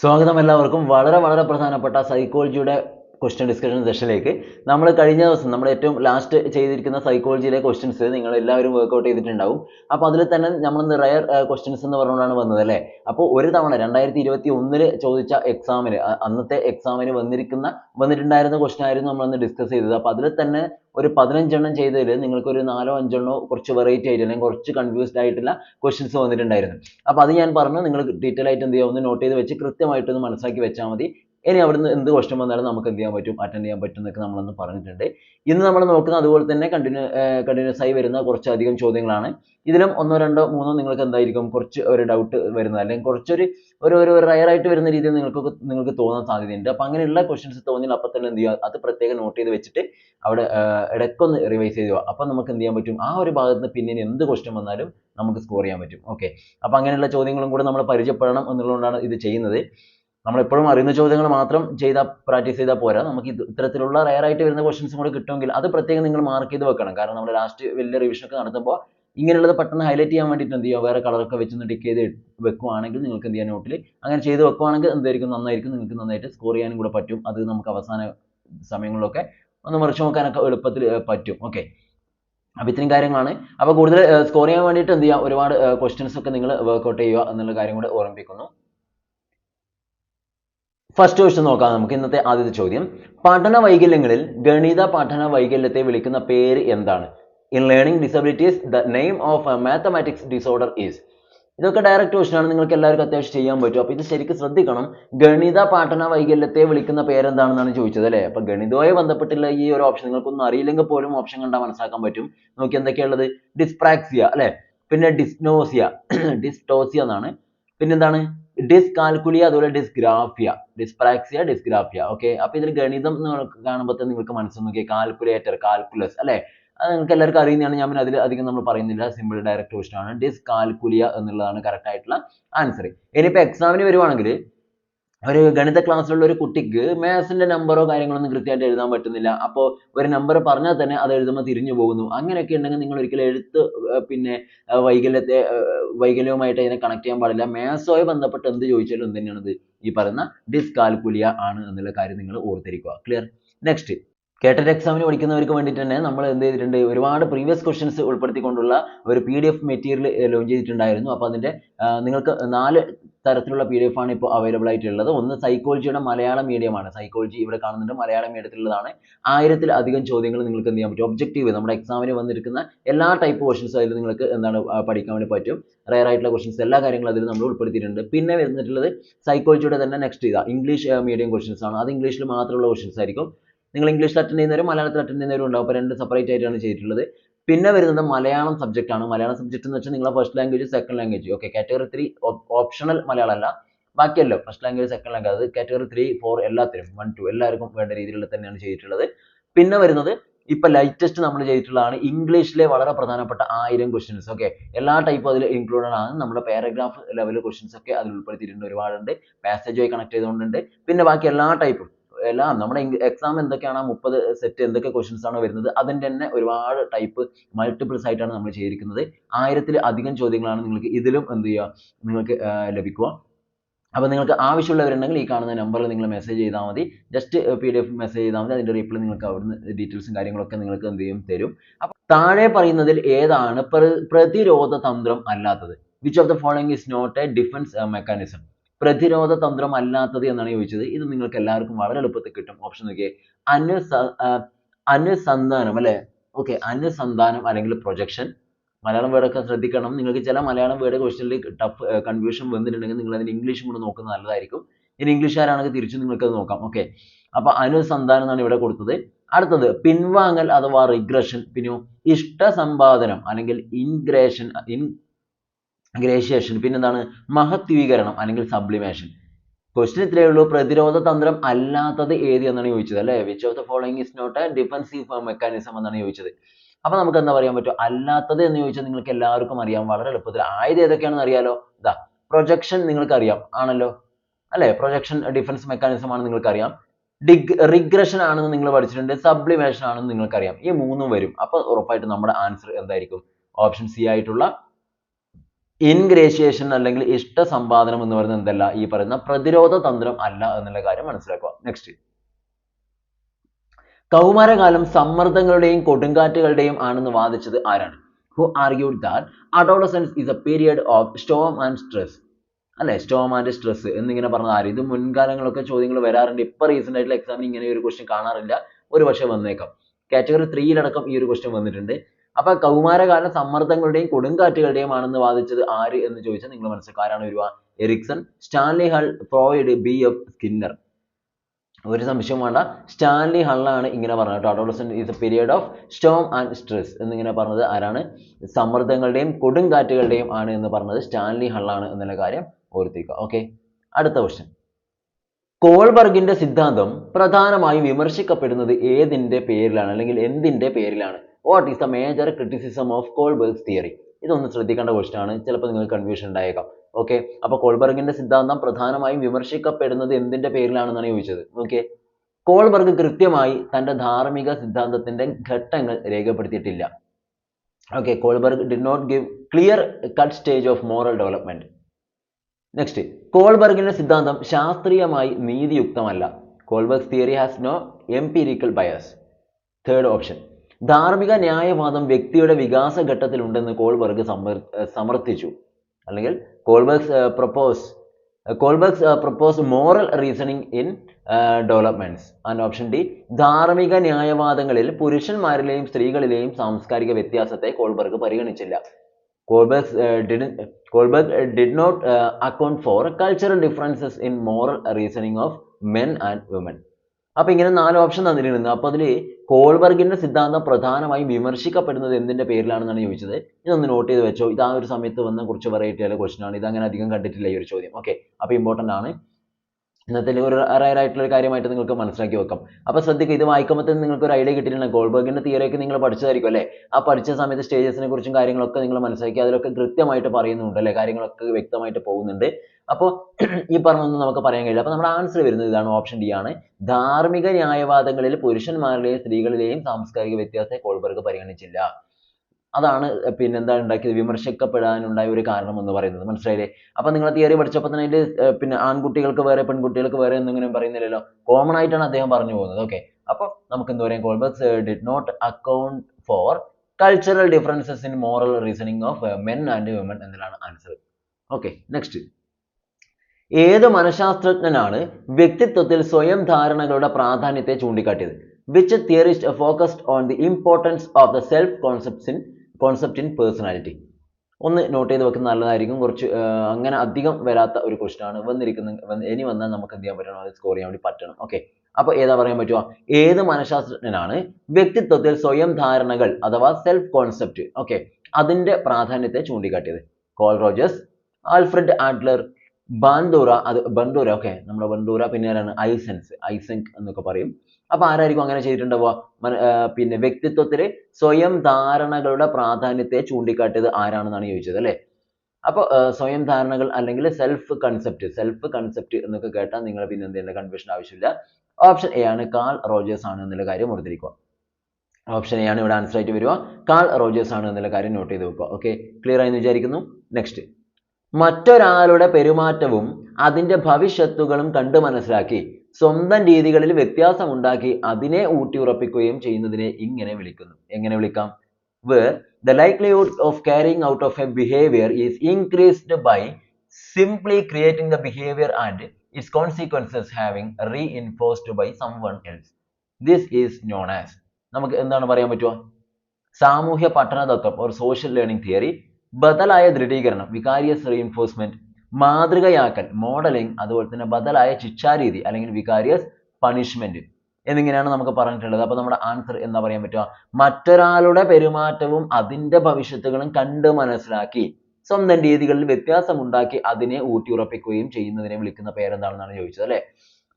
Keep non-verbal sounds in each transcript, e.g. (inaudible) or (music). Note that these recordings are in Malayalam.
സ്വാഗതം എല്ലാവർക്കും. വളരെ വളരെ പ്രധാനപ്പെട്ട സൈക്കോളജിയുടെ ക്വസ്റ്റ്യൻ ഡിസ്കഷൻ സെഷനിലേക്ക് നമ്മൾ കഴിഞ്ഞ ദിവസം നമ്മൾ ഏറ്റവും ലാസ്റ്റ് ചെയ്തിരിക്കുന്ന സൈക്കോളജിയിലെ ക്വസ്റ്റ്യൻസ് നിങ്ങൾ എല്ലാവരും വർക്കൗട്ട് ചെയ്തിട്ടുണ്ടാവും. അപ്പോൾ അതിൽ തന്നെ നമ്മൾ റയർ ക്വസ്റ്റ്യൻസ് എന്ന് പറഞ്ഞുകൊണ്ടാണ് വന്നത് അല്ലേ? അപ്പോൾ ഒരു തവണ രണ്ടായിരത്തി ഇരുപത്തി ഒന്നിൽ ചോദിച്ച എക്സാമിന് അന്നത്തെ എക്സാമിന് വന്നിരിക്കുന്ന വന്നിട്ടുണ്ടായിരുന്ന ക്വസ്റ്റ്യൻ ആയിരുന്നു നമ്മൾ ഇന്ന് ഡിസ്കസ് ചെയ്തത്. അപ്പോൾ അതിൽ തന്നെ ഒരു പതിനഞ്ചെണ്ണം ചെയ്തതിൽ നിങ്ങൾക്ക് ഒരു നാലോ അഞ്ചെണ്ണോ കുറച്ച് വെറൈറ്റി ആയിട്ട് അല്ലെങ്കിൽ കുറച്ച് കൺഫ്യൂസ്ഡ് ആയിട്ടുള്ള ക്വസ്റ്റ്യൻസ് വന്നിട്ടുണ്ടായിരുന്നു. അപ്പോൾ അത് ഞാൻ പറഞ്ഞു നിങ്ങൾ ഡീറ്റെയിൽ ആയിട്ട് എന്ത് ചെയ്യുക ഒന്ന് നോട്ട് ചെയ്ത് വെച്ച് കൃത്യമായിട്ടൊന്ന് മനസ്സിലാക്കി വെച്ചാൽ മതി. ഇനി അവിടുന്ന് എന്ത് ക്വസ്റ്റ്യൻ വന്നാലും നമുക്ക് എന്ത് ചെയ്യാൻ പറ്റും? അറ്റൻഡ് ചെയ്യാൻ പറ്റും എന്നൊക്കെ നമ്മളൊന്ന് പറഞ്ഞിട്ടുണ്ട്. ഇന്ന് നമ്മൾ നോക്കുന്ന അതുപോലെ തന്നെ കണ്ടിന്യൂ കണ്ടിന്യൂസ് ആയി വരുന്ന കുറച്ചധികം ചോദ്യങ്ങളാണ്. ഇതിലും ഒന്നോ രണ്ടോ മൂന്നോ നിങ്ങൾക്ക് എന്തായിരിക്കും? കുറച്ച് ഒരു ഡൗട്ട് വരുന്നത്. അല്ലെങ്കിൽ കുറച്ചൊരു ഒരു ഒരു ആയിട്ട് വരുന്ന രീതിയിൽ നിങ്ങൾക്ക് നിങ്ങൾക്ക് തോന്നാൻ സാധ്യതയുണ്ട്. അപ്പോൾ അങ്ങനെയുള്ള ക്വസ്റ്റ്യൻസ് തോന്നിയാൽ അപ്പം തന്നെ എന്ത് ചെയ്യുക? അത് പ്രത്യേകം നോട്ട് ചെയ്ത് വെച്ചിട്ട് അവിടെ ഇടയ്ക്കൊന്ന് റിവൈസ് ചെയ്തു അപ്പം നമുക്ക് എന്ത് ചെയ്യാൻ പറ്റും? ആ ഒരു ഭാഗത്ത് നിന്ന് പിന്നെ എന്ത് ക്വസ്റ്റ്യൻ വന്നാലും നമുക്ക് സ്കോർ ചെയ്യാൻ പറ്റും. ഓക്കെ അപ്പോൾ അങ്ങനെയുള്ള ചോദ്യങ്ങളും കൂടെ നമ്മൾ പരിചയപ്പെടണം എന്നുള്ളതുകൊണ്ടാണ് ഇത് ചെയ്യുന്നത്. നമ്മൾ എപ്പോഴും അറിയുന്ന ചോദ്യങ്ങൾ മാത്രം ചെയ്താൽ പ്രാക്ടീസ് ചെയ്താൽ പോരാ. നമുക്ക് ഇത് ഇത്തരത്തിലുള്ള റയർ ആയിട്ട് വരുന്ന ക്വസ്റ്റ്യൻസും കൂടെ കിട്ടുമെങ്കിൽ അത് പ്രത്യേകം നിങ്ങൾ മാർക്ക് ചെയ്ത് വെക്കണം. കാരണം നമ്മൾ ലാസ്റ്റ് വലിയ റിവിഷൻ ഒക്കെ നടത്തുമ്പോൾ ഇങ്ങനെയുള്ളത് പെട്ടെന്ന് ഹൈലൈറ്റ് ചെയ്യാൻ വേണ്ടിയിട്ട് എന്ത് ചെയ്യുക വേറെ കളറൊക്കെ വെച്ചൊന്ന് ടിക്ക് ചെയ്ത് വെക്കുവാണെങ്കിൽ നിങ്ങൾക്ക് എന്ത് ചെയ്യാൻ നോട്ടിൽ അങ്ങനെ ചെയ്ത് വെക്കുവാണെങ്കിൽ എന്തായിരിക്കും? നന്നായിരിക്കും. നിങ്ങൾക്ക് നന്നായിട്ട് സ്കോർ ചെയ്യാനും കൂടെ പറ്റും. അത് നമുക്ക് അവസാന സമയങ്ങളിലൊക്കെ ഒന്ന് മറിച്ച് നോക്കാനൊക്കെ എളുപ്പത്തിൽ പറ്റും. ഓക്കെ അപ്പോൾ ഇത്രയും കാര്യങ്ങളാണ്. അപ്പോൾ കൂടുതൽ സ്കോർ ചെയ്യാൻ വേണ്ടിയിട്ട് എന്ത് ചെയ്യുക ഒരുപാട് ക്വസ്റ്റ്യൻസ് ഒക്കെ നിങ്ങൾ വർക്കൗട്ട് ചെയ്യുക എന്നുള്ള കാര്യം കൂടെ ഓർമ്മിപ്പിക്കുന്നു. ഫസ്റ്റ് ക്വസ്റ്റ്യൻ നോക്കാം. നമുക്ക് ഇന്നത്തെ ആദ്യത്തെ ചോദ്യം. പഠന വൈകല്യങ്ങളിൽ ഗണിത പഠന വൈകല്യത്തെ വിളിക്കുന്ന പേര് എന്താണ്? In learning disabilities the name of mathematics disorder is ഇതൊക്കെ ഡയറക്റ്റ് ക്വസ്റ്റൻ ആണ്. നിങ്ങൾക്ക് എല്ലാവർക്കും അത്യാവശ്യം ചെയ്യാൻ പറ്റും. അപ്പോൾ ഇത് ശരിക്കും ശ്രദ്ധിക്കണം. ഗണിത പഠന വൈകല്യത്തെ വിളിക്കുന്ന പേരെന്താണെന്നാണ് ചോദിച്ചത് അല്ലേ? അപ്പോൾ ഗണിതവുമായി ബന്ധപ്പെട്ടുള്ള ഈ ഒരു ഓപ്ഷൻ നിങ്ങൾക്കൊന്നും അറിയില്ലെങ്കിൽ പോലും ഓപ്ഷൻ കണ്ടാൽ മനസ്സിലാക്കാൻ പറ്റും. നോക്കി എന്തൊക്കെയുള്ളത് ഡിസ്പ്രാക്സിയ അല്ലേ? പിന്നെ ഡിസ്നോസിയ ഡിസ്റ്റോസിയ (clears throat) എന്നാണ്. പിന്നെന്താണ്? ഡിസ്കാൽക്കുലിയ അതുപോലെ ഡിസ്ഗ്രാഫിയ ഡിസ്പ്രാക്സിയ ഡിസ്ഗ്രാഫിയ ഓക്കെ അപ്പൊ ഇതിൽ ഗണിതം എന്ന് കാണുമ്പോൾ തന്നെ നിങ്ങൾക്ക് മനസ്സിൽ നോക്കിയേ കാൽക്കുലേറ്റർ കാൽക്കുലസ് അല്ലേ? അത് നിങ്ങൾക്ക് എല്ലാവർക്കും അറിയുന്നതാണ്. ഞാൻ പിന്നെ അതിൽ അധികം നമ്മൾ പറയുന്നില്ല. സിമ്പിൾ ഡയറക്റ്റ് ക്വസ്റ്റൻ ആണ്. ഡിസ്കാൽക്കുലിയ എന്നുള്ളതാണ് കറക്റ്റ് ആയിട്ടുള്ള ആൻസർ ഇനിയിപ്പോൾ എക്സാമിന് വരുവാണെങ്കിൽ ഒരു ഗണിത ക്ലാസ്സിലുള്ള ഒരു കുട്ടിക്ക് മാത്സിന്റെ നമ്പറോ കാര്യങ്ങളൊന്നും കൃത്യമായിട്ട് എഴുതാൻ പറ്റുന്നില്ല. അപ്പോൾ ഒരു നമ്പർ പറഞ്ഞാൽ തന്നെ അത് എഴുതുമ്പോൾ തിരിഞ്ഞു പോകുന്നു. അങ്ങനെയൊക്കെ ഉണ്ടെങ്കിൽ നിങ്ങൾ ഒരിക്കലും എഴുത്ത് പിന്നെ വൈകല്യത്തെ വൈകല്യവുമായിട്ട് അതിനെ കണക്ട് ചെയ്യാൻ പാടില്ല. മാത്സുമായി ബന്ധപ്പെട്ട് എന്ത് ചോദിച്ചാലും എന്ത് തന്നെയാണത് ഈ പറയുന്ന ഡിസ്കാൽക്കുലിയ ആണ് എന്നുള്ള കാര്യം നിങ്ങൾ ഓർത്തിരിക്കുക. ക്ലിയർ നെക്സ്റ്റ് കേട്ടറ്റ് എക്സാമിന് പഠിക്കുന്നവർക്ക് വേണ്ടിയിട്ട് തന്നെ നമ്മൾ എന്ത് ചെയ്തിട്ടുണ്ട്? ഒരുപാട് പ്രീവിയസ് ക്വസ്റ്റ്യൻസ് ഉൾപ്പെടുത്തിക്കൊണ്ടുള്ള ഒരു P D F material launch ചെയ്തിട്ടുണ്ടായിരുന്നു. അപ്പോൾ അതിന്റെ നിങ്ങൾക്ക് നാല് തരത്തിലുള്ള പി ഡി എഫ് ആണ് ഇപ്പോൾ അവൈലബിൾ ആയിട്ടുള്ളത്. ഒന്ന് സൈക്കോളജിയുടെ മലയാളം മീഡിയമാണ് സൈക്കോളജി ഇവിടെ കാണുന്നുണ്ട്. മലയാളം മീഡിയത്തിലുള്ളതാണ് ആയിരത്തിൽ അധികം ചോദ്യങ്ങൾ നിങ്ങൾക്ക് എന്ത് ചെയ്യാൻ പറ്റും? ഒബ്ജക്റ്റീവ് നമ്മുടെ എക്സാമിന് വന്നിരിക്കുന്ന എല്ലാ ടൈപ്പ് ക്വസ്റ്റൻസ് അതിൽ നിങ്ങൾക്ക് എന്താണ് പഠിക്കാൻ വേണ്ടി പറ്റും. റയർ ആയിട്ടുള്ള ക്വസ്റ്റൻസ് എല്ലാ കാര്യങ്ങളും അതിൽ നമ്മൾ ഉൾപ്പെടുത്തിയിട്ടുണ്ട്. പിന്നെ വന്നിട്ടുള്ളത് സൈക്കോളജിയുടെ തന്നെ നെക്സ്റ്റ് ഇതാ. ഇംഗ്ലീഷ് മീഡിയം ക്വസ്റ്റൻസ് ആണ്. അത് ഇംഗ്ലീഷിൽ മാത്രമുള്ള ക്വസ്റ്റൻസ് ആയിരിക്കും. നിങ്ങൾ ഇംഗ്ലീഷിൽ അറ്റൻഡ് ചെയ്യുന്നവരും മലയാളത്തിൽ അറ്റൻഡ് ചെയ്യുന്നവരും ഉണ്ടാവും. അപ്പോൾ രണ്ട് സെപ്പറേറ്റ് ആയിട്ടാണ് ചെയ്തിട്ടുള്ളത്. പിന്നെ വരുന്നത് മലയാളം സബ്ജക്റ്റ് ആണ്. മലയാളം സബ്ജക്റ്റ് എന്ന് വെച്ചാൽ നിങ്ങളെ first language second language okay category three optional Malayalam അല്ല ബാക്കിയല്ലോ ഫസ്റ്റ് ലാംഗ്വേജ് സെക്കൻഡ് ലാംഗ്വേജ് അത് കാറ്റഗറി ത്രീ ഫോർ എല്ലാത്തിനും വൺ ടു എല്ലാവർക്കും വേണ്ട രീതിയിൽ തന്നെയാണ് ചെയ്തിട്ടുള്ളത്. പിന്നെ വരുന്നത് ഇപ്പൊ ലൈറ്റസ്റ്റ് നമ്മൾ ചെയ്തിട്ടുള്ളതാണ് ഇംഗ്ലീഷിലെ വളരെ പ്രധാനപ്പെട്ട ആയിരം ക്വസ്റ്റ്യൻസ് ഓക്കെ എല്ലാ ടൈപ്പ് അതിൽ ഇൻക്ലൂഡഡ് ആണ്. നമ്മുടെ പാരഗ്രാഫ് ലെവൽ ക്വസ്റ്റ്യൻസ് ഒക്കെ അതിൽ ഉൾപ്പെടുത്തിയിട്ടുണ്ട് ഒരുപാടുണ്ട്. പാസേജുമായി കണക്ട് ചെയ്തുകൊണ്ടുണ്ട്. പിന്നെ ബാക്കി എല്ലാ ടൈപ്പും എല്ലാം നമ്മുടെ എക്സാം എന്തൊക്കെയാണ് ആ മുപ്പത് സെറ്റ് എന്തൊക്കെ ക്വസ്റ്റ്യൻസ് ആണ് വരുന്നത് അതിന്റെ തന്നെ ഒരുപാട് ടൈപ്പ് മൾട്ടിപ്പിൾസ് ആയിട്ടാണ് നമ്മൾ ചെയ്തിരിക്കുന്നത് ആയിരത്തിൽ അധികം ചോദ്യങ്ങളാണ് നിങ്ങൾക്ക് ഇതിലും എന്ത് ചെയ്യുക നിങ്ങൾക്ക് ലഭിക്കുക. അപ്പോൾ നിങ്ങൾക്ക് ആവശ്യമുള്ളവരുണ്ടെങ്കിൽ ഈ കാണുന്ന നമ്പറിൽ നിങ്ങൾ മെസ്സേജ് ചെയ്താൽ മതി. Just P D F message ചെയ്താൽ മതി. അതിന്റെ റീപ്ലൈ നിങ്ങൾക്ക് അവിടുന്ന് ഡീറ്റെയിൽസും കാര്യങ്ങളൊക്കെ നിങ്ങൾക്ക് എന്ത് ചെയ്യും തരും. അപ്പോൾ താഴെ പറയുന്നതിൽ ഏതാണ് പ്രതിരോധ തന്ത്രം അല്ലാത്തത്? Which of the following is not a defence mechanism പ്രതിരോധ തന്ത്രം അല്ലാത്തത് എന്നാണ് ചോദിച്ചത്. ഇത് നിങ്ങൾക്ക് എല്ലാവർക്കും വളരെ എളുപ്പത്തിൽ കിട്ടും. ഓപ്ഷൻ നോക്കിയേ. അനുസ അനുസന്ധാനം അല്ലെ? ഓക്കെ അനുസന്ധാനം അല്ലെങ്കിൽ പ്രൊജക്ഷൻ മലയാളം വേർഡൊക്കെ ശ്രദ്ധിക്കണം. നിങ്ങൾക്ക് ചില മലയാളം വേർഡ് ക്വസ്റ്റനിൽ ടഫ് കൺഫ്യൂഷൻ വന്നിട്ടുണ്ടെങ്കിൽ നിങ്ങൾ അതിന് ഇംഗ്ലീഷും കൂടെ നോക്കുന്നത് നല്ലതായിരിക്കും. ഇനി ഇംഗ്ലീഷുകാരാണെങ്കിൽ തിരിച്ചു നിങ്ങൾക്കത് നോക്കാം. ഓക്കെ അപ്പൊ അനുസന്ധാനം എന്നാണ് ഇവിടെ കൊടുത്തത്. അടുത്തത് പിൻവാങ്ങൽ അഥവാ റിഗ്രഷൻ പിന്നെ ഇഷ്ടസമ്പാദനം അല്ലെങ്കിൽ ഇൻഗ്രേഷൻ ഇൻ ഗ്രേഷ്യേഷൻ പിന്നെന്താണ്? മഹത്വീകരണം അല്ലെങ്കിൽ സബ്ലിമേഷൻ ക്വസ്റ്റ്യൻ ഇത്രയേ ഉള്ളൂ. പ്രതിരോധ തന്ത്രം അല്ലാത്തത് ഏത് എന്നാണ് ചോദിച്ചത് അല്ലേ? Which of the following is not a defensive mechanism എന്നാണ് ചോദിച്ചത്. അപ്പൊ നമുക്ക് എന്താ പറയാൻ പറ്റും അല്ലാത്തത് എന്ന് ചോദിച്ചാൽ നിങ്ങൾക്ക് എല്ലാവർക്കും അറിയാം. വളരെ എളുപ്പത്തിൽ. ആയത് ഏതൊക്കെയാണെന്ന് അറിയാലോ? ഇതാ പ്രൊജക്ഷൻ നിങ്ങൾക്ക് അറിയാം ആണല്ലോ? അല്ലെ? പ്രൊജക്ഷൻ ഡിഫൻസ് മെക്കാനിസം ആണ് നിങ്ങൾക്ക് അറിയാം ഡിഗ് റിഗ്രഷൻ ആണെന്ന് നിങ്ങൾ പഠിച്ചിട്ടുണ്ട്. സബ്ലിമേഷൻ ആണെന്ന് നിങ്ങൾക്കറിയാം. ഈ മൂന്നും വരും. അപ്പൊ ഉറപ്പായിട്ടും നമ്മുടെ ആൻസർ എന്തായിരിക്കും? ഓപ്ഷൻ സി ആയിട്ടുള്ള ഇൻഗ്രേഷിയേഷൻ അല്ലെങ്കിൽ ഇഷ്ട സമ്പാദനം എന്ന് പറയുന്നത് എന്തല്ല? ഈ പറയുന്ന പ്രതിരോധ തന്ത്രം അല്ല എന്നുള്ള കാര്യം മനസ്സിലാക്കുക. നെക്സ്റ്റ് കൗമാരകാലം സമ്മർദ്ദങ്ങളുടെയും കൊടുങ്കാറ്റുകളുടെയും ആണെന്ന് വാദിച്ചത് ആരാണ്? Who argued that adolescence is a period of storm and stress അല്ലെ? സ്റ്റോം ആൻഡ് സ്ട്രെസ് എന്നിങ്ങനെ പറഞ്ഞ ആര്? ഇത് മുൻകാലങ്ങളൊക്കെ ചോദ്യങ്ങൾ വരാറുണ്ട്. ഇപ്പൊ റീസെന്റ് ആയിട്ടുള്ള എക്സാമിന് ഇങ്ങനെ ഒരു ക്വസ്റ്റ്യൻ കാണാറില്ല. ഒരു പക്ഷേ വന്നേക്കാം കാറ്റഗറി ത്രീയിലടക്കം ഈ ഒരു ക്വസ്റ്റ്യൻ വന്നിട്ടുണ്ട്. അപ്പൊ കൗമാരകാല സമ്മർദ്ദങ്ങളുടെയും കൊടുങ്കാറ്റുകളുടെയും ആണെന്ന് വാദിച്ചത് ആര് എന്ന് ചോദിച്ചാൽ നിങ്ങൾ മനസ്സിലാക്കുക ആരാണ് വരിക. Erikson Stanley Hall Freud F. Skinner. ഒരു സംശയം വേണ്ട. സ്റ്റാൻലി ഹള്ളാണ് ഇങ്ങനെ പറഞ്ഞത് adolescence is a period of storm and stress എന്നിങ്ങനെ പറഞ്ഞത് ആരാണ്? സമ്മർദ്ദങ്ങളുടെയും കൊടുങ്കാറ്റുകളുടെയും ആണ് എന്ന് പറഞ്ഞത് സ്റ്റാൻലി ഹള്ളാണ് എന്നുള്ള കാര്യം ഓർത്തിക്കുക ഓക്കെ അടുത്ത question. കോൾബർഗിന്റെ സിദ്ധാന്തം പ്രധാനമായും വിമർശിക്കപ്പെടുന്നത് ഏതിന്റെ പേരിലാണ് അല്ലെങ്കിൽ എന്തിന്റെ പേരിലാണ്? What is the major criticism of Kohlberg's theory ഇതൊന്ന് ശ്രദ്ധിക്കേണ്ട ക്വസ്റ്റാണ് ചിലപ്പോൾ നിങ്ങൾക്ക് കൺഫ്യൂഷൻ ഉണ്ടായേക്കാം. ഓക്കെ അപ്പോൾ കോൾബർഗിന്റെ സിദ്ധാന്തം പ്രധാനമായും വിമർശിക്കപ്പെടുന്നത് എന്തിന്റെ പേരിലാണെന്നാണ് ചോദിച്ചത്. ഓക്കെ കോൾബർഗ് കൃത്യമായി തന്റെ ധാർമ്മിക സിദ്ധാന്തത്തിന്റെ ഘട്ടങ്ങൾ രേഖപ്പെടുത്തിയിട്ടില്ല. Okay Kohlberg did not give clear cut stage of moral development next കോൾബർഗിന്റെ സിദ്ധാന്തം ശാസ്ത്രീയമായി നീതിയുക്തമല്ല. Kohlberg theory has no empirical bias third option ധാർമ്മിക ന്യായവാദം വ്യക്തിയുടെ വികാസ ഘട്ടത്തിലുണ്ടെന്ന് കോൾബർഗ് സമർ സമർത്ഥിച്ചു. അല്ലെങ്കിൽ Kohlberg propose Kohlberg propose moral reasoning in developments. And option D ധാർമ്മിക ന്യായവാദങ്ങളിൽ പുരുഷന്മാരിലെയും സ്ത്രീകളിലെയും സാംസ്കാരിക വ്യത്യാസത്തെ കോൾബർഗ് പരിഗണിച്ചില്ല. Kohlberg did Kohlberg did not account for cultural differences in moral reasoning of men and woman. അപ്പൊ ഇങ്ങനെ നാല് ഓപ്ഷൻ തന്നിട്ടുണ്ട്. അപ്പൊ അതിൽ കോൾബർഗിന്റെ സിദ്ധാന്തം പ്രധാനമായും വിമർശിക്കപ്പെടുന്നത് എന്തിന്റെ പേരിലാണെന്നാണ് ചോദിച്ചത്. ഇതൊന്ന് നോട്ട് ചെയ്ത് വെച്ചോ. ഇത് ആ ഒരു സമയത്ത് വന്ന കുറച്ച് വെറൈറ്റി ആയ ക്വസ്റ്റൻ ആണ്. ഇത് അങ്ങനെ അധികം കണ്ടിട്ടില്ല ഈ ഒരു ചോദ്യം. ഓക്കെ അപ്പൊ ഇമ്പോർട്ടന്റ് ആണ്. ഇന്നത്തെ ഒരു റയർ ആയിട്ടുള്ള ഒരു കാര്യമായിട്ട് നിങ്ങൾക്ക് മനസ്സിലാക്കി വെക്കാം. അപ്പോൾ ശ്രദ്ധിക്കുക ഇത് വായിക്കുമ്പോൾ തന്നെ നിങ്ങൾക്ക് ഒരു ഐഡിയ കിട്ടിയിട്ടുണ്ട്. ഗോൾബർഗിന്റെ തിയറിയൊക്കെ നിങ്ങൾ പഠിച്ചതായിരിക്കും അല്ലേ? ആ പഠിച്ച സമയത്ത് സ്റ്റേജസിനെ കുറിച്ചും കാര്യങ്ങളൊക്കെ നിങ്ങൾ മനസ്സിലാക്കി അതിലൊക്കെ കൃത്യമായിട്ട് പറയുന്നുണ്ട് അല്ലേ? കാര്യങ്ങളൊക്കെ വ്യക്തമായിട്ട് പോകുന്നുണ്ട്. അപ്പോൾ ഈ പറഞ്ഞൊന്നും നമുക്ക് പറയാൻ കഴിയില്ല. അപ്പോൾ നമ്മുടെ ആൻസർ വരുന്നത് ഇതാണ്. ഓപ്ഷൻ ഡി ആണ്. ധാർമ്മിക ന്യായവാദങ്ങളിൽ പുരുഷന്മാരിലെയും സ്ത്രീകളിലെയും സാംസ്കാരിക വ്യത്യാസത്തെ കോൾബർഗ് പരിഗണിച്ചില്ല. അതാണ് പിന്നെന്താ ഉണ്ടാക്കിയത്? വിമർശിക്കപ്പെടാനുണ്ടായ ഒരു കാരണം എന്ന് പറയുന്നത്. മനസ്സിലായില്ലേ? അപ്പൊ നിങ്ങൾ തിയറി പഠിച്ചപ്പോൾ തന്നെ അതിൽ പിന്നെ ആൺകുട്ടികൾക്ക് വേറെ പെൺകുട്ടികൾക്ക് വേറെ എന്നിങ്ങനെ പറയുന്നില്ലല്ലോ. കോമൺ ആയിട്ടാണ് അദ്ദേഹം പറഞ്ഞു പോകുന്നത്. ഓക്കെ അപ്പൊ നമുക്ക് എന്ത് പറയാം Kohlberg's did not account for cultural differences in moral reasoning of men and women എന്നതാണ് ആൻസർ ഓക്കെ നെക്സ്റ്റ് ഏത് മനഃശാസ്ത്രജ്ഞനാണ് വ്യക്തിത്വത്തിൽ സ്വയം ധാരണകളുടെ പ്രാധാന്യത്തെ ചൂണ്ടിക്കാട്ടിയത്? Which theorist focused on the importance of the self concepts in concept in personality ഒന്ന് നോട്ട് ചെയ്ത് വെക്കുന്നത് നല്ലതായിരിക്കും. കുറച്ച് അങ്ങനെ അധികം വരാത്ത ഒരു ക്വസ്റ്റൻ ആണ്. വന്നിരിക്കുന്ന ഇനി വന്നാൽ നമുക്ക് എന്ത് ചെയ്യാൻ പറ്റണം? അത് സ്കോർ ചെയ്യാൻ വേണ്ടി പറ്റണം. ഓക്കെ അപ്പൊ ഏതാ പറയാൻ പറ്റുക? ഏത് മനഃശാസ്ത്രജ്ഞനാണ് വ്യക്തിത്വത്തിൽ സ്വയം ധാരണകൾ അഥവാ സെൽഫ് കോൺസെപ്റ്റ് ഓക്കെ അതിന്റെ പ്രാധാന്യത്തെ ചൂണ്ടിക്കാട്ടിയത്? Carl Rogers Alfred Adler Bandura അത് ബണ്ടൂര ഓക്കെ നമ്മുടെ ബണ്ടൂര പിന്നെ ആരാണ്? ഐസെൻസ് ഐസെൻക് എന്നൊക്കെ പറയും. അപ്പൊ ആരായിരിക്കും അങ്ങനെ ചെയ്തിട്ടുണ്ടാവുക? പിന്നെ വ്യക്തിത്വത്തിലെ സ്വയം ധാരണകളുടെ പ്രാധാന്യത്തെ ചൂണ്ടിക്കാട്ടിയത് ആരാണെന്നാണ് ചോദിച്ചത് അല്ലേ? അപ്പോൾ സ്വയം ധാരണകൾ അല്ലെങ്കിൽ സെൽഫ് കൺസെപ്റ്റ് സെൽഫ് കൺസെപ്റ്റ് എന്നൊക്കെ കേട്ടാൽ നിങ്ങൾ പിന്നെ എന്ത് കൺഫ്യൂഷൻ ആവശ്യമില്ല. ഓപ്ഷൻ എ ആണ് കാൾ റോജേഴ്സ് ആണ് എന്നുള്ള കാര്യം ഓർത്തിരിക്കുക. ഓപ്ഷൻ എ ആണ് ഇവിടെ ആൻസർ ആയിട്ട് വരിക. കാൾ റോജേഴ്സ് ആണ് എന്നുള്ള കാര്യം നോട്ട് ചെയ്ത് വെക്കുക. ക്ലിയർ ആയി എന്ന് വിചാരിക്കുന്നു? നെക്സ്റ്റ് മറ്റൊരാളുടെ പെരുമാറ്റവും അതിന്റെ ഭവിഷ്യത്തുകളും കണ്ടു മനസ്സിലാക്കി. സ്വന്തം രീതികളിൽ വ്യത്യാസം ഉണ്ടാക്കി അതിനെ ഊട്ടിയുറപ്പിക്കുകയും ചെയ്യുന്നതിനെ ഇങ്ങനെ വിളിക്കുന്നു. എങ്ങനെ വിളിക്കാം? Where the likelihood of caring out of a behaviour is increased by simply creating the behaviour and its consequences having reinforced by someone else this is known as നമുക്ക് എന്താണ് പറയാൻ പറ്റുക? സാമൂഹ്യ പഠന തത്വം ഒരു സോഷ്യൽ ലേണിംഗ് തിയറി ബദലായ ദൃഢീകരണം വികാരിയസ് റീഇൻഫോഴ്സ്മെന്റ് മാതൃകയാക്കൽ മോഡലിംഗ് അതുപോലെ തന്നെ ബദലായ ശിക്ഷാരീതി അല്ലെങ്കിൽ വികാരിയസ് പണിഷ്മെന്റ് എന്നിങ്ങനെയാണ് നമുക്ക് പറഞ്ഞിട്ടുള്ളത്. അപ്പൊ നമ്മുടെ ആൻസർ എന്താ പറയാൻ പറ്റുക? മറ്റൊരാളുടെ പെരുമാറ്റവും അതിന്റെ ഭവിഷ്യത്തുകളും കണ്ട് മനസ്സിലാക്കി സ്വന്തം രീതികളിൽ വ്യത്യാസം ഉണ്ടാക്കി അതിനെ ഊട്ടിയുറപ്പിക്കുകയും ചെയ്യുന്നതിനെ വിളിക്കുന്ന പേരെന്താണെന്നാണ് ചോദിച്ചത് അല്ലെ?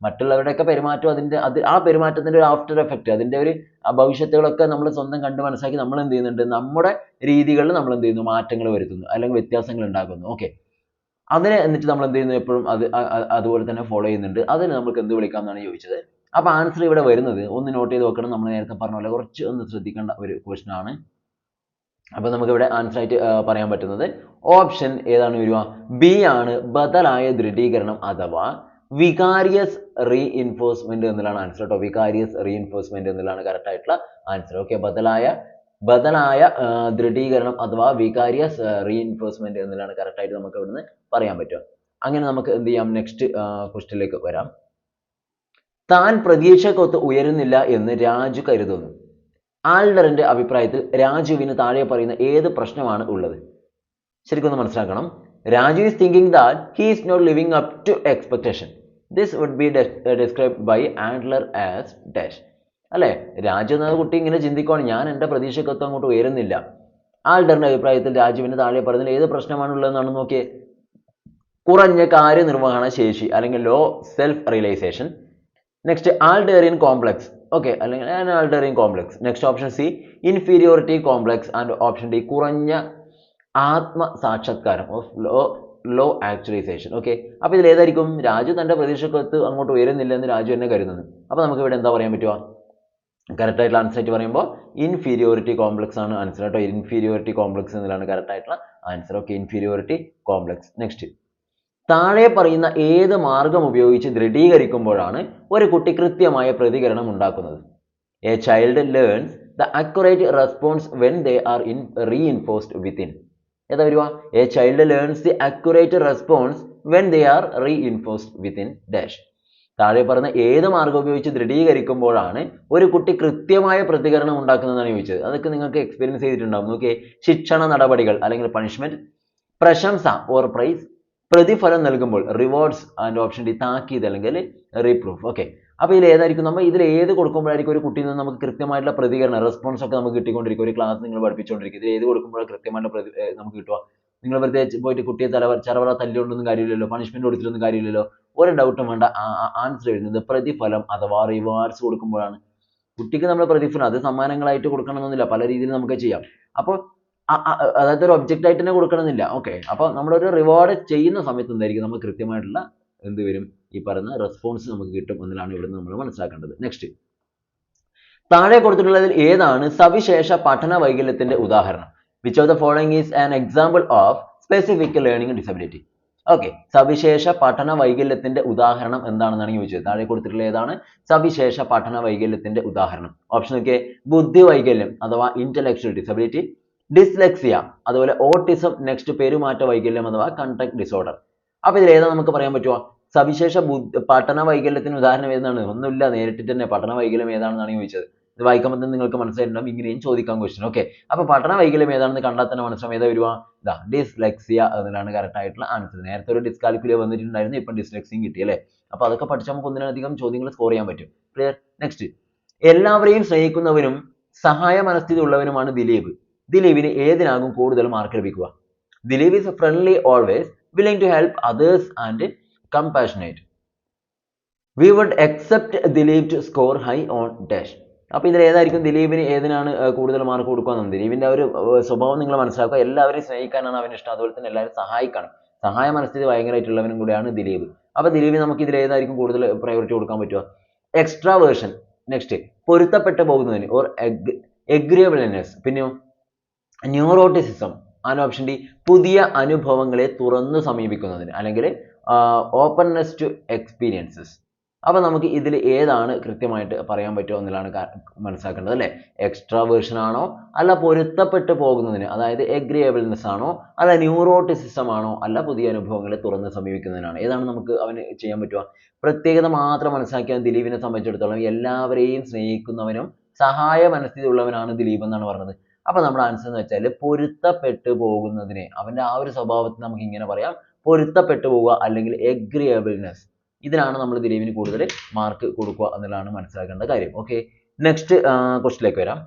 മറ്റുള്ളവരുടെയൊക്കെ പെരുമാറ്റം അതിന്റെ അത് ആ പെരുമാറ്റത്തിന്റെ ഒരു ആഫ്റ്റർ എഫക്റ്റ് അതിന്റെ ഒരു ഭവിഷ്യത്തുകളൊക്കെ നമ്മൾ സ്വന്തം കണ്ട് മനസ്സിലാക്കി നമ്മൾ എന്ത് ചെയ്യുന്നുണ്ട്? നമ്മുടെ രീതികളിൽ നമ്മൾ എന്ത് ചെയ്യുന്നു? മാറ്റങ്ങൾ വരുത്തുന്നു അല്ലെങ്കിൽ വ്യത്യാസങ്ങൾ ഉണ്ടാക്കുന്നു. ഓക്കെ അതിനെ എന്നിട്ട് നമ്മൾ എന്ത് ചെയ്യുന്നു? എപ്പോഴും അത് അതുപോലെ തന്നെ ഫോളോ ചെയ്യുന്നുണ്ട്. അതിന് നമുക്ക് എന്ത് വിളിക്കാം എന്നാണ് ചോദിച്ചത്. അപ്പൊ ആൻസർ ഇവിടെ വരുന്നത് ഒന്ന് നോട്ട് ചെയ്ത് വെക്കണം. നമ്മൾ നേരത്തെ പറഞ്ഞ പോലെ കുറച്ച് ഒന്ന് ശ്രദ്ധിക്കേണ്ട ഒരു ക്വസ്റ്റൻ ആണ്. അപ്പോൾ നമുക്ക് ഇവിടെ ആൻസർ ആയിട്ട് പറയാൻ പറ്റുന്നത്. ഓപ്ഷൻ ഏതാണ് വരിക? ബി ആണ് ബദലായ ദൃഢീകരണം അഥവാ വികാരിയസ് റീഇൻഫോഴ്സ്മെന്റ് എന്നുള്ളതാണ് ആൻസർ കേട്ടോ വികാരിയസ് റീഇൻഫോഴ്സ്മെന്റ് എന്നുള്ളതാണ് കറക്റ്റ് ആയിട്ടുള്ള ആൻസർ ഓക്കെ ബദലായ ബദലായ ദൃഢീകരണം അഥവാ വികാരിയസ് റീഇൻഫോഴ്സ്മെന്റ് എന്നുള്ളതാണ് കറക്റ്റ് ആയിട്ട് നമുക്ക് ഇവിടുന്ന് പറയാൻ പറ്റും അങ്ങനെ നമുക്ക് എന്ത് ചെയ്യാം? നെക്സ്റ്റ് ക്വസ്റ്റിലേക്ക് വരാം. താൻ പ്രതീക്ഷക്കൊത്ത് ഉയരുന്നില്ല എന്ന് രാജു കരുതുന്നു. ആൾഡറിന്റെ അഭിപ്രായത്തിൽ രാജുവിന് താഴെ പറയുന്ന ഏത് പ്രശ്നമാണ് ഉള്ളത്? ശരിക്കും ഒന്ന് മനസ്സിലാക്കണം. Raju is thinking that he is not living up to expectation this would be described by Adler as dash അല്ലേ? രാജു കുട്ടി ഇങ്ങനെ ചിന്തിക്കുവാണ്. ഞാൻ എന്റെ പ്രതീക്ഷക്കത്വം അങ്ങോട്ട് ഉയരുന്നില്ല. ആൾഡറിന്റെ അഭിപ്രായത്തിൽ രാജുവിന് താഴെ പറയുന്നതിൽ ഏത് പ്രശ്നമാണ് ഉള്ളതെന്നാണ് നോക്കിയേ. കുറഞ്ഞ കാര്യനിർവഹണ ശേഷി അല്ലെങ്കിൽ low self realisation next Adlerian complex okay അല്ലെങ്കിൽ Adlerian complex next option C inferiority complex and option D കുറഞ്ഞ ആത്മ സാക്ഷാത്കാരം of low low actualisation okay അപ്പോൾ ഇതിൽ ഏതായിരിക്കും? രാജു തന്റെ പ്രതീക്ഷക്കത്ത് അങ്ങോട്ട് ഉയരുന്നില്ല എന്ന് രാജു തന്നെ കരുതുന്നത് അപ്പോൾ നമുക്ക് ഇവിടെ എന്താ പറയാൻ പറ്റുക? കറക്റ്റ് ആയിട്ടുള്ള ആൻസർ ആയിട്ട് പറയുമ്പോൾ ഇൻഫീരിയോറിറ്റി കോംപ്ലക്സ് ആണ് ആൻസർ കേട്ടോ. ഇൻഫീരിയോറിറ്റി കോംപ്ലക്സ് എന്നതാണ് കറക്റ്റ് ആയിട്ടുള്ള answer okay inferiority complex next താഴെ പറയുന്ന ഏത് മാർഗം ഉപയോഗിച്ച് ദൃഢീകരിക്കുമ്പോഴാണ് ഒരു കുട്ടി കൃത്യമായ പ്രതികരണം ഉണ്ടാക്കുന്നത്? A child learns the accurate response when they are in reinforced within ഏതാ വരുവാ? A child learns the accurate response when they are reinforced within dash താഴെ പറഞ്ഞ ഏത് മാർഗം ഉപയോഗിച്ച് ദൃഢീകരിക്കുമ്പോഴാണ് ഒരു കുട്ടി കൃത്യമായ പ്രതികരണം ഉണ്ടാക്കുന്നതെന്നാണ് ചോദിച്ചത്. അതൊക്കെ നിങ്ങൾക്ക് എക്സ്പീരിയൻസ് ചെയ്തിട്ടുണ്ടാവും. നോക്കിയേ ശിക്ഷണ നടപടികൾ അല്ലെങ്കിൽ പണിഷ്മെന്റ് പ്രശംസ ഓർ പ്രൈസ് പ്രതിഫലം നൽകുമ്പോൾ റിവാർഡ്സ് ആൻഡ് ഓപ്ഷൻ ഡി താക്കീത് അല്ലെങ്കിൽ റീപ്രൂഫ് ഓക്കെ അപ്പോൾ ഇതിൽ ഏതായിരിക്കും? നമ്മൾ ഇതിൽ ഏത് കൊടുക്കുമ്പോഴായിരിക്കും ഒരു കുട്ടിയിൽ നിന്ന് നമുക്ക് കൃത്യമായിട്ടുള്ള പ്രതികരണം റെസ്പോൺസ് ഒക്കെ നമുക്ക് കിട്ടിക്കൊണ്ടിരിക്കും. ഒരു ക്ലാസ് നിങ്ങൾ പഠിപ്പിച്ചുകൊണ്ടിരിക്കും. ഇതിൽ ഏത് കൊടുക്കുമ്പോഴാണ് കൃത്യമായിട്ടുള്ള പ്രതി നമുക്ക് കിട്ടുക? നിങ്ങൾ വെറുതെ പോയിട്ട് കുട്ടിയെ തല ചറവറ തല്ലുകൊണ്ടൊന്നും കാര്യമില്ലല്ലോ പണിഷ്മെന്റ് കൊടുത്തിട്ടൊന്നും കാര്യമില്ലല്ലോ ഒരു ഡൗട്ടും വേണ്ട. ആൻസർ എഴുതുന്നത് പ്രതിഫലം അഥവാ റിവാർഡ്സ് കൊടുക്കുമ്പോഴാണ്. കുട്ടിക്ക് നമ്മൾ പ്രതിഫലം അത് സമ്മാനങ്ങളായിട്ട് കൊടുക്കണമെന്നില്ല പല രീതിയിൽ നമുക്ക് ചെയ്യാം. അപ്പോൾ അതായത് ഒരു ഒബ്ജക്റ്റ് ആയിട്ട് തന്നെ കൊടുക്കണമെന്നില്ല. ഓക്കെ അപ്പോൾ നമ്മളൊരു റിവാർഡ് ചെയ്യുന്ന സമയത്ത് എന്തായിരിക്കും? നമുക്ക് കൃത്യമായിട്ടുള്ള എന്ത് വരും? ഈ പറയുന്ന റെസ്പോൺസ് നമുക്ക് കിട്ടും എന്നതാണ് ഇവിടുന്ന് നമ്മൾ മനസ്സിലാക്കേണ്ടത്. നെക്സ്റ്റ് താഴെ കൊടുത്തിട്ടുള്ളതിൽ ഏതാണ് സവിശേഷ പഠന വൈകല്യത്തിന്റെ ഉദാഹരണം? Which of the following is an example of specific learning disability okay സവിശേഷ പഠന വൈകല്യത്തിന്റെ ഉദാഹരണം എന്താണെന്നാണ് ചോദിച്ചത്. താഴെ കൊടുത്തിട്ടുള്ള ഏതാണ്? സവിശേഷ പഠന വൈകല്യത്തിന്റെ ഉദാഹരണം. ഓപ്ഷൻ നോക്കിയേ. ബുദ്ധി വൈകല്യം അഥവാ ഇന്റലക്ച്വൽ ഡിസബിലിറ്റി ഡിസ്ലെക്സിയ അതുപോലെ ഓട്ടിസം നെക്സ്റ്റ് പെരുമാറ്റ വൈകല്യം അഥവാ കണ്ടക്ട് ഡിസോർഡർ അപ്പൊ ഇതിൽ ഏതാ നമുക്ക് പറയാൻ പറ്റുമോ സവിശേഷ ബുദ്ധി പഠന വൈകല്യത്തിന് ഉദാഹരണം ഏതാണ്? ഒന്നുമില്ല നേരിട്ട് തന്നെ പഠന വൈകല്യം ഏതാണെന്നാണ് ചോദിച്ചത്. ഇത് വായിക്കുമ്പോൾ തന്നെ നിങ്ങൾക്ക് മനസ്സിലായിട്ടുണ്ടാവും. ഇങ്ങനെയും ചോദിക്കാം ക്വസ്റ്റ്യൻ ഓക്കെ അപ്പൊ പഠന വൈകല്യം ഏതാണെന്ന് കണ്ടാൽ തന്നെ മനസ്സിലാവും. ഏതാ വരുവാ ഇതാ ഡിസ്ലെക്സിയ എന്നതാണ് കറക്റ്റ് ആയിട്ടുള്ള ആൻസർ നേരത്തെ ഒരു ഡിസ്കാൽക്കുലിയ വന്നിട്ടുണ്ടായിരുന്നു ഇപ്പം ഡിസ്ലെക്സിയും കിട്ടി അല്ലേ? അപ്പൊ അതൊക്കെ പഠിച്ചാൽ നമുക്ക് ഒന്നിലധികം ചോദ്യങ്ങൾ സ്കോർ ചെയ്യാൻ പറ്റും. ക്ലിയർ നെക്സ്റ്റ് എല്ലാവരെയും സ്നേഹിക്കുന്നവനും സഹായ മനസ്ഥിതി ഉള്ളവനുമാണ് ദിലീപ്. ദിലീപിന് ഏതിനാകും കൂടുതൽ മാർക്ക് ലഭിക്കുക? Dilip is friendly always willing to help others and compassionate. We would accept Dilip to score high on dash. അപ്പൊ ഇതിൽ ഏതായിരിക്കും ദിലീപിന് ഏതിനാണ് കൂടുതൽ മാർക്ക് കൊടുക്കുക ദിലീപിന്റെ ദിലീപിന്റെ ഒരു സ്വഭാവം നിങ്ങൾ മനസ്സിലാക്കുക. എല്ലാവരെയും സ്നേഹിക്കാനാണ് അവന് ഇഷ്ടം. അതുപോലെ തന്നെ എല്ലാവരും സഹായിക്കണം. സഹായ മനസ്ഥിതി ഭയങ്കരമായിട്ടുള്ളവനും കൂടിയാണ് ദിലീപ്. അപ്പോൾ ദിലീപിന് നമുക്ക് ഇതിൽ ഏതായിരിക്കും കൂടുതൽ പ്രയോറിറ്റി കൊടുക്കാൻ പറ്റുക? എക്സ്ട്രാ വേർഷൻ നെക്സ്റ്റ് പൊരുത്തപ്പെട്ട് പോകുന്നതിന് ഓർ എഗ് എഗ്രിയബിൾനെസ് പിന്നെയോ? ന്യൂറോട്ടിസിസം ആണ് ഓപ്ഷൻ ഡി പുതിയ അനുഭവങ്ങളെ തുറന്നു സമീപിക്കുന്നതിന്. അല്ലെങ്കിൽ ഓപ്പൺനെസ് ടു എക്സ്പീരിയൻസസ് അപ്പൊ നമുക്ക് ഇതിൽ ഏതാണ് കൃത്യമായിട്ട് പറയാൻ പറ്റുമോ എന്നുള്ളതാണ് മനസ്സിലാക്കേണ്ടത് അല്ലേ? എക്സ്ട്രാ വേർഷൻ ആണോ? അല്ല പൊരുത്തപ്പെട്ട് പോകുന്നതിന് അതായത് എഗ്രിയബിൾനെസ് ആണോ? അല്ല ന്യൂറോട്ടിസിസം ആണോ? അല്ല പുതിയ അനുഭവങ്ങളെ തുറന്ന് സമീപിക്കുന്നതിനാണ്. ഏതാണ് നമുക്ക് അവന് ചെയ്യാൻ പറ്റുക? പ്രത്യേകത മാത്രം മനസ്സിലാക്കിയാൽ ദിലീപിനെ സംബന്ധിച്ചിടത്തോളം എല്ലാവരെയും സ്നേഹിക്കുന്നവനും സഹായ മനസ്ഥിതിയുള്ളവനാണ് ദിലീപ് എന്നാണ് പറഞ്ഞത്. അപ്പോൾ നമ്മുടെ ആൻസർ എന്ന് വെച്ചാൽ പൊരുത്തപ്പെട്ടു പോകുന്നതിനെ അവന്റെ ആ ഒരു സ്വഭാവത്തിൽ നമുക്ക് ഇങ്ങനെ പറയാം. പൊരുത്തപ്പെട്ടു പോവുക അല്ലെങ്കിൽ എഗ്രിയബിൾനെസ് ഇതിനാണ് നമ്മൾ ദിലീപിന് കൂടുതൽ മാർക്ക് കൊടുക്കുക എന്നുള്ളതാണ് മനസ്സിലാക്കേണ്ട കാര്യം. ഓക്കെ നെക്സ്റ്റ് ക്വസ്റ്റിലേക്ക് വരാം.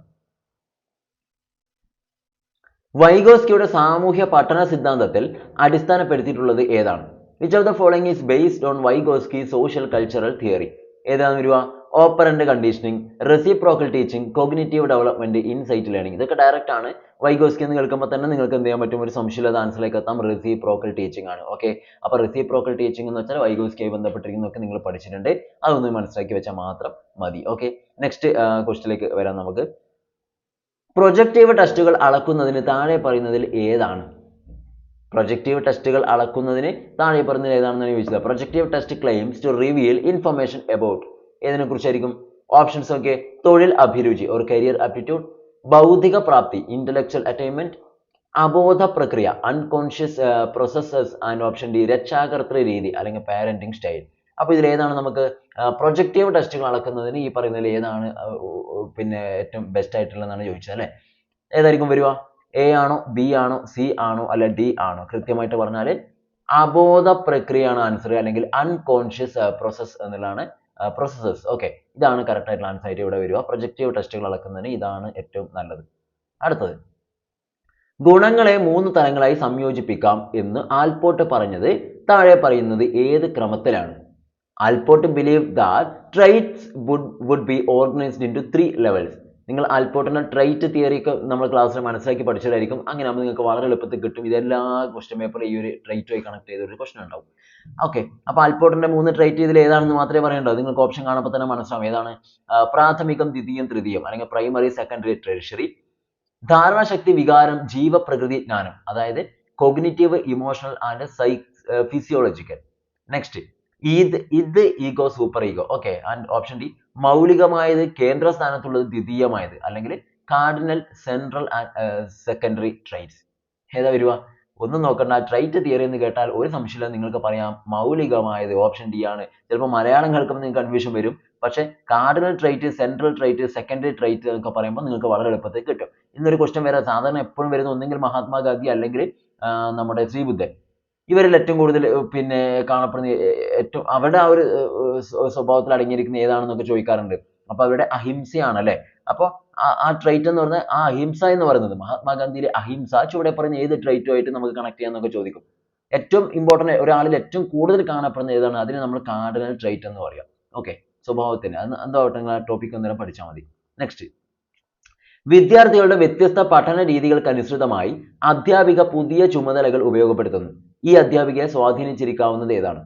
വൈഗോസ്കിയുടെ സാമൂഹ്യ പഠന സിദ്ധാന്തത്തിൽ അടിസ്ഥാനപ്പെടുത്തിയിട്ടുള്ളത് ഏതാണ്? Which of the following is based on Vygotsky social cultural theory ഏതാണ് വരിക? Operant conditioning reciprocal teaching cognitive development insight learning ഇതൊക്കെ ഡയറക്റ്റ് ആണ്. വൈഗോസ്കി എന്ന് കേൾക്കുമ്പോൾ തന്നെ നിങ്ങൾക്ക് എന്ത് ചെയ്യാൻ പറ്റും? ഒരു സംശയമില്ലാത്ത ആൻസറിലേക്ക് എത്താം. റെസിപ്രോക്കൽ ടീച്ചിങ് ആണ്. ഓക്കെ അപ്പോൾ റെസിപ്രോക്കൽ ടീച്ചിങ് എന്ന് വെച്ചാൽ വൈഗോസ്കിയായി ബന്ധപ്പെട്ടിരിക്കുന്നതൊക്കെ നിങ്ങൾ പഠിച്ചിട്ടുണ്ട്. അതൊന്ന് മനസ്സിലാക്കി വെച്ചാൽ മാത്രം മതി. ഓക്കെ നെക്സ്റ്റ് ക്വസ്റ്റിലേക്ക് വരാം നമുക്ക്. പ്രൊജക്റ്റീവ് ടെസ്റ്റുകൾ അളക്കുന്നതിന് താഴെ പറയുന്നതിൽ ഏതാണ്? പ്രൊജക്റ്റീവ് ടെസ്റ്റുകൾ അളക്കുന്നതിന് താഴെ പറയുന്നതിൽ ഏതാണെന്നാണ് ചോദിച്ചത്. Projective test claims to reveal information about ഏതിനെ കുറിച്ചായിരിക്കും ഓപ്ഷൻസ് ഒക്കെ തൊഴിൽ അഭിരുചി ഒരു കരിയർ ആപ്റ്റിറ്റ്യൂഡ് ബൗദ്ധിക പ്രാപ്തി ഇന്റലക്ച്വൽ അറ്റൈൻമെന്റ് അബോധ പ്രക്രിയ unconscious processes and option D രക്ഷാകർത്തൃ രീതി അല്ലെങ്കിൽ പാരന്റിങ് സ്റ്റൈൽ അപ്പോൾ ഏതാണ് നമുക്ക് പ്രൊജക്റ്റീവ് ടെസ്റ്റുകൾ അളക്കുന്നതിന് ഈ പറയുന്നതിൽ ഏതാണ് പിന്നെ ഏറ്റവും ബെസ്റ്റ് ആയിട്ടുള്ളതെന്നാണ് ചോദിച്ചത് അല്ലേ? ഏതായിരിക്കും വരിക? എ ആണോ ബി ആണോ സി ആണോ അല്ല ഡി ആണോ? കൃത്യമായിട്ട് പറഞ്ഞാൽ അബോധ പ്രക്രിയയാണ് ആൻസർ അല്ലെങ്കിൽ അൺകോൺഷ്യസ് പ്രോസസ് എന്നുള്ളതാണ് പ്രോസസ്സസ് ഓക്കെ ഇതാണ് കറക്റ്റ് ആയിട്ടുള്ള ആൻസർ ആയിട്ട് ഇവിടെ വരിക. പ്രൊജക്റ്റീവ് ടെസ്റ്റുകൾ അളക്കുന്നതിന് ഇതാണ് ഏറ്റവും നല്ലത്. അടുത്തത്. ഗുണങ്ങളെ മൂന്ന് തരങ്ങളായി സംയോജിപ്പിക്കാം എന്ന് ആൽപോർട്ട് പറഞ്ഞത് താഴെ പറയുന്നത് ഏത് ക്രമത്തിലാണ്? Allport believe that traits would would be organized into three levels നിങ്ങൾ ആൽപോർട്ടിന്റെ ട്രൈറ്റ് തിയറി ഒക്കെ നമ്മൾ ക്ലാസ്സിൽ മനസ്സിലാക്കി പഠിച്ചതായിരിക്കും. അങ്ങനെ ആകുമ്പോൾ നിങ്ങൾക്ക് വളരെ എളുപ്പത്തിൽ കിട്ടും. ഇതെല്ലാ ക്വസ്റ്റ്യൻ പേപ്പർ ഈ ഒരു ട്രൈറ്റുമായി കണക്ട് ചെയ്ത ഒരു ക്വസ്റ്റൻ ഉണ്ടാവും. ഓക്കെ അപ്പോൾ ആൽപോർട്ടിന്റെ മൂന്ന് ട്രൈറ്റ് ഇതിൽ ഏതാണെന്ന് മാത്രമേ പറയണ്ടോ നിങ്ങൾക്ക് ഓപ്ഷൻ കാണുമ്പോൾ തന്നെ മനസ്സിലാവും. ഏതാണ്? പ്രാഥമികം ദ്വിതീയം തൃതീയം അല്ലെങ്കിൽ പ്രൈമറി സെക്കൻഡറി ട്രഷറി ധാരണാശക്തി വികാരം ജീവപ്രകൃതി ജ്ഞാനം. അതായത് കോഗ്നിറ്റീവ് ഇമോഷണൽ ആൻഡ് സൈ ഫിസിയോളജിക്കൽ നെക്സ്റ്റ് ഇത് ഇത് ego super ego okay and option D മൗലികമായത് കേന്ദ്ര സ്ഥാനത്തുള്ളത് ദ്വിതീയമായത് അല്ലെങ്കിൽ കാർഡിനൽ സെൻട്രൽ സെക്കൻഡറി ട്രൈറ്റ്സ് ഏതാ വരിക? ഒന്നും നോക്കണ്ട. ട്രൈറ്റ് തിയറി എന്ന് കേട്ടാൽ ഒരു സംശയമില്ല നിങ്ങൾക്ക് പറയാം മൗലികമായത് ഓപ്ഷൻ ഡി ആണ്. ചിലപ്പോൾ മലയാളം കേൾക്കുമ്പോൾ നിങ്ങൾക്ക് കൺഫ്യൂഷൻ വരും. പക്ഷെ cardinal trait central trait secondary trait എന്നൊക്കെ പറയുമ്പോൾ നിങ്ങൾക്ക് വളരെ എളുപ്പത്തിൽ കിട്ടും. ഇന്നൊരു ക്വസ്റ്റ്യൻ വരാം സാധാരണ എപ്പോഴും വരുന്ന ഒന്നെങ്കിൽ മഹാത്മാഗാന്ധി അല്ലെങ്കിൽ നമ്മുടെ ശ്രീബുദ്ധൻ. ഇവരിൽ ഏറ്റവും കൂടുതൽ പിന്നെ കാണപ്പെടുന്ന ഏറ്റവും അവരുടെ ആ ഒരു സ്വഭാവത്തിൽ അടങ്ങിയിരിക്കുന്ന ഏതാണെന്നൊക്കെ ചോദിക്കാറുണ്ട്. അപ്പൊ അവരുടെ അഹിംസയാണ് അല്ലെ അപ്പൊ ആ- ട്രൈറ്റ് എന്ന് പറഞ്ഞാൽ ആ അഹിംസ എന്ന് പറയുന്നത് മഹാത്മാഗാന്ധിയിലെ അഹിംസ ചുവടെ പറയുന്ന ഏത് ട്രൈറ്റുമായിട്ട് നമുക്ക് കണക്ട് ചെയ്യാന്നൊക്കെ ചോദിക്കും. ഏറ്റവും ഇമ്പോർട്ടന്റ് ഒരാളിൽ ഏറ്റവും കൂടുതൽ കാണപ്പെടുന്ന ഏതാണ്? അതിനെ നമ്മൾ കാർഡിനൽ ട്രൈറ്റ് എന്ന് പറയാം. ഓക്കെ സ്വഭാവത്തിന്. അത് എന്താവട്ടെ നിങ്ങൾ ആ ടോപ്പിക് അന്നേരം പഠിച്ചാൽ മതി. നെക്സ്റ്റ് വിദ്യാർത്ഥികളുടെ വ്യത്യസ്ത പഠന രീതികൾക്കനുസൃതമായി അധ്യാപിക പുതിയ ചുമതലകൾ ഉപയോഗപ്പെടുത്തുന്നു. ഈ അധ്യാപികയെ സ്വാധീനിച്ചിരിക്കാവുന്നത് ഏതാണ്?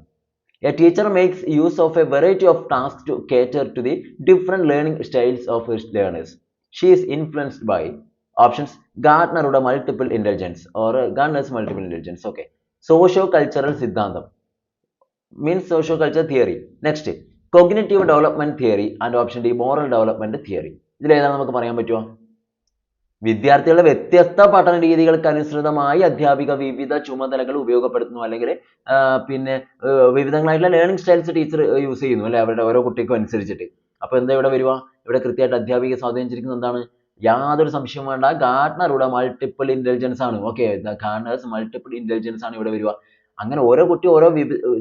A teacher makes use of a variety of task to cater to the different learning styles of his learners she is influenced by options ഗാർഡനറുടെ multiple intelligence or Gardner's multiple intelligence okay socio cultural സിദ്ധാന്തം means socio culture theory next cognitive development theory and option D moral development theory ഇതിലേതാണ് നമുക്ക് പറയാൻ പറ്റുമോ വിദ്യാർത്ഥികളുടെ വ്യത്യസ്ത പഠന രീതികൾക്ക് അനുസൃതമായി അധ്യാപിക വിവിധ ചുമതലകൾ ഉപയോഗപ്പെടുത്തുന്നു. അല്ലെങ്കിൽ പിന്നെ വിവിധങ്ങളായിട്ടുള്ള ലേണിംഗ് സ്റ്റൈൽസ് ടീച്ചർ യൂസ് ചെയ്യുന്നു. അല്ലെ? അവരുടെ ഓരോ കുട്ടിക്കും അനുസരിച്ചിട്ട്. അപ്പൊ എന്താ ഇവിടെ വരുക? ഇവിടെ കൃത്യമായിട്ട് അധ്യാപിക സ്വാധീനിച്ചിരിക്കുന്നത് എന്താണ്? യാതൊരു സംശയം വേണ്ട. ഗാർഡനറുടെ മൾട്ടിപ്പിൾ ഇന്റലിജൻസ് ആണ്. ഓക്കെ ഗാർട്ട്നേഴ്സ് മൾട്ടിപ്പിൾ ഇന്റലിജൻസ് ആണ് ഇവിടെ വരിക. അങ്ങനെ ഓരോ കുട്ടി ഓരോ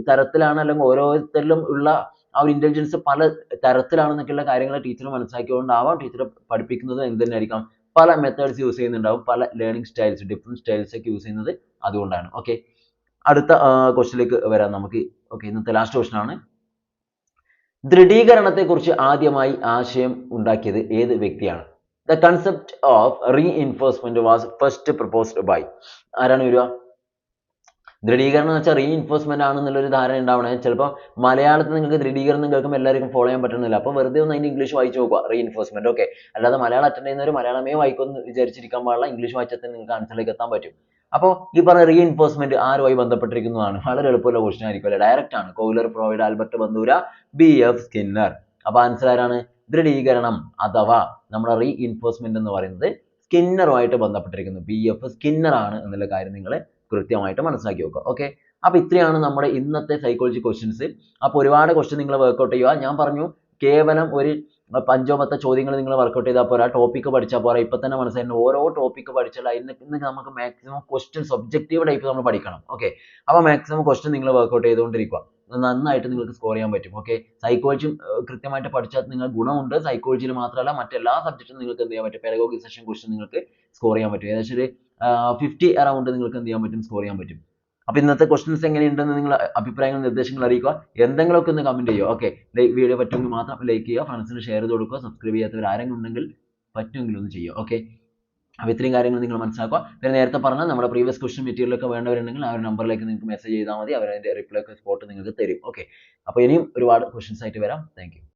തരത്തിലാണ് അല്ലെങ്കിൽ ഓരോരുത്തരിലും ഉള്ള ആ ഒരു ഇന്റലിജൻസ് പല തരത്തിലാണെന്നൊക്കെയുള്ള കാര്യങ്ങൾ ടീച്ചർ മനസ്സിലാക്കിയതുകൊണ്ടാവാം ടീച്ചർ പഠിപ്പിക്കുന്നത് എന്ത് തന്നെയായിരിക്കാം പല മെത്തേഡ്സ് യൂസ് ചെയ്യുന്നുണ്ടാവും. പല ലേണിംഗ് സ്റ്റൈൽസ് ഡിഫറെന്റ് സ്റ്റൈൽസ് ഒക്കെ യൂസ് ചെയ്യുന്നത് അതുകൊണ്ടാണ്. ഓക്കെ അടുത്ത ക്വസ്റ്റിലേക്ക് വരാം നമുക്ക്. ഓക്കെ ഇന്നത്തെ ലാസ്റ്റ് ക്വസ്റ്റൻ ആണ്. ദൃഢീകരണത്തെക്കുറിച്ച് ആദ്യമായി ആശയം ഉണ്ടാക്കിയത് ഏത് വ്യക്തിയാണ്? The concept of reinforcement was first proposed by ആരാണ് വരിക? ദൃഢീകരണം എന്ന് വെച്ചാൽ റീഇൻഫോഴ്സ്മെന്റ് ആണെന്നുള്ളൊരു ധാരണ ഉണ്ടാവണേ. ചിലപ്പോൾ മലയാളത്തിൽ നിങ്ങൾക്ക് ദൃഢീകരണം കേൾക്കുമ്പോൾ എല്ലാവർക്കും ഫോളോ ചെയ്യാൻ പറ്റുന്നില്ല. അപ്പോൾ വെറുതെ ഒന്ന് അതിന് ഇംഗ്ലീഷ് വായിച്ച് നോക്കുക റീഇൻഫോഴ്സ്മെന്റ് ഓക്കെ അല്ലാതെ മലയാളം അറ്റൻഡ് ചെയ്യുന്നവർ മലയാളമേ വായിക്കുമെന്ന് വിചാരിച്ചിരിക്കാൻ പാടില്ല. ഇംഗ്ലീഷ് വായിച്ചാൽ നിങ്ങൾക്ക് ആൻസറിലേക്ക് എത്താൻ പറ്റും. അപ്പോൾ ഈ പറഞ്ഞ റീഇൻഫോഴ്സ്മെന്റ് ആരുമായി ബന്ധപ്പെട്ടിരിക്കുന്നതാണ്? വളരെ എളുപ്പമുള്ള ക്വസ്റ്റൻ ആയിരിക്കും അല്ലെ ഡയറക്റ്റ് ആണ്. Kohler provide Albert Bandura B. F. Skinner. അപ്പോൾ ആൻസർ ആരാണ്? ദൃഢീകരണം അഥവാ നമ്മുടെ റീഇൻഫോഴ്സ്മെന്റ് എന്ന് പറയുന്നത് സ്കിന്നറുമായിട്ട് ബന്ധപ്പെട്ടിരിക്കുന്നു. ബി. എഫ്. സ്കിന്നർ ആണ് എന്നുള്ള കാര്യം നിങ്ങൾ കൃത്യമായിട്ട് മനസ്സിലാക്കി വെക്കുക. ഓക്കെ അപ്പോൾ ഇത്രയാണ് നമ്മുടെ ഇന്നത്തെ സൈക്കോളജി ക്വസ്റ്റ്യൻസ് അപ്പൊ ഒരുപാട് ക്വസ്റ്റ്യൻ നിങ്ങൾ വർക്കൗട്ട് ചെയ്യുക. ഞാൻ പറഞ്ഞു കേവലം ഒരു പഞ്ചോ പത്തോ ചോദ്യങ്ങൾ നിങ്ങൾ വർക്കൗട്ട് ചെയ്താൽ പോരാ. ടോപ്പിക്ക് പഠിച്ചാൽ പോരാ. ഇപ്പൊ തന്നെ മനസ്സിലായി ഓരോ ടോപ്പിക്ക് പഠിച്ചാൽ അതിന് ഇന്ന് നമുക്ക് മാക്സിമം ക്വസ്റ്റ്യൻസ് ഒബ്ജക്റ്റീവ് ടൈപ്പ് നമ്മൾ പഠിക്കണം. ഓക്കെ അപ്പോൾ മാക്സിമം ക്വസ്റ്റ്യൻ നിങ്ങൾ വർക്കൗട്ട് ചെയ്തുകൊണ്ടിരിക്കുക. നന്നായിട്ട് നിങ്ങൾക്ക് സ്കോർ ചെയ്യാൻ പറ്റും. ഓക്കെ സൈക്കോളജി കൃത്യമായിട്ട് പഠിച്ചാൽ നിങ്ങൾ ഗുണമുണ്ട്. സൈക്കോളജിയിൽ മാത്രമല്ല മറ്റെല്ലാ സബ്ജക്റ്റും നിങ്ങൾക്ക് എന്ത് ചെയ്യാൻ പറ്റും? പെരഗോഗി സെഷൻ ക്വസ്റ്റ്യൻ നിങ്ങൾക്ക് സ്കോർ ചെയ്യാൻ പറ്റും. ഏകദേശം ഒരു ഫിഫ്റ്റി അറൗണ്ട് നിങ്ങൾക്ക് എന്ത് ചെയ്യാൻ പറ്റും? സ്കോർ ചെയ്യാൻ പറ്റും. അപ്പോൾ ഇന്നത്തെ ക്വസ്റ്റ്യൻസ് എങ്ങനെയുണ്ടെന്ന് നിങ്ങൾ അഭിപ്രായങ്ങൾ നിർദ്ദേശങ്ങൾ അറിയിക്കുക. എന്തെങ്കിലുമൊക്കെ ഒന്ന് കമന്റ് ചെയ്യുക. ഓക്കെ വീഡിയോ പറ്റുമെങ്കിൽ മാത്രം ലൈക്ക് ചെയ്യുക. ഫ്രണ്ട്സിന് ഷെയർ ചെയ്ത് കൊടുക്കുക. സബ്സ്ക്രൈബ് ചെയ്യാത്തവർ ആരെങ്കിലും ഉണ്ടെങ്കിൽ പറ്റുമെങ്കിൽ ഒന്ന് ചെയ്യുക. ഓക്കെ അപ്പോൾ ഇത്രയും കാര്യങ്ങൾ നിങ്ങൾ മനസ്സിലാക്കുക. പിന്നെ നേരത്തെ പറഞ്ഞ നമ്മുടെ പ്രീവിയസ് മെറ്റീരിയൽ ഒക്കെ വേണ്ടവരുണ്ടെങ്കിൽ ആ ഒരു നമ്പറിലേക്ക് നിങ്ങൾക്ക് മെസ്സേജ് ചെയ്താൽ മതി. അവർ അതിന്റെ റിപ്ലൈ ഒക്കെ സ്പോട്ട് നിങ്ങൾക്ക് തരും. ഓക്കെ അപ്പോൾ ഇനിയും ഒരുപാട് ക്വസ്റ്റ്യൻസ് ആയിട്ട് വരാം. താങ്ക്